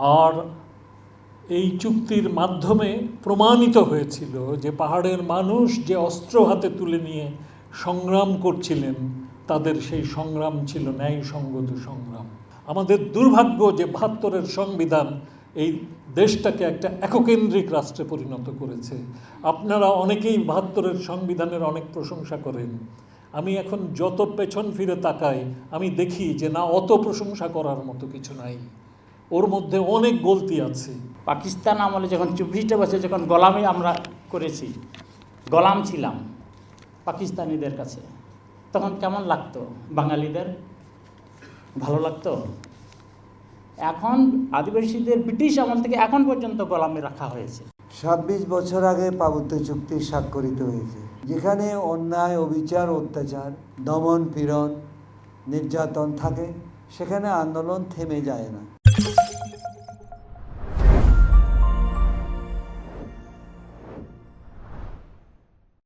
আর এই চুক্তির মাধ্যমে প্রমাণিত হয়েছিল যে পাহাড়ের মানুষ যে অস্ত্র হাতে তুলে নিয়ে সংগ্রাম করছিলেন, তাদের সেই সংগ্রাম ছিল ন্যায়সঙ্গত সংগ্রাম। আমাদের দুর্ভাগ্য যে বাহাত্তরের সংবিধান এই দেশটাকে একটা এককেন্দ্রিক রাষ্ট্রে পরিণত করেছে। আপনারা অনেকেই বাহাত্তরের সংবিধানের অনেক প্রশংসা করেন। আমি এখন যত পেছন ফিরে তাকাই, আমি দেখি যে না, অত প্রশংসা করার মতো কিছু নাই। ওর মধ্যে অনেক গলতি আছে। পাকিস্তান আমলে যখন চব্বিশটা বছর যখন গোলামি আমরা করেছি গোলাম ছিলাম পাকিস্তানিদের কাছে তখন কেমন লাগতো? বাঙালিদের? ভালো লাগতো? এখন আদিবাসীদের ব্রিটিশ আমল থেকে এখন পর্যন্ত গোলামে রাখা হয়েছে। ছাব্বিশ বছর আগে পার্বত্য চুক্তি স্বাক্ষরিত হয়েছে যেখানে অন্যায় অবিচার অত্যাচার দমন পীড়ন নির্যাতন থাকে সেখানে আন্দোলন থেমে যায় না।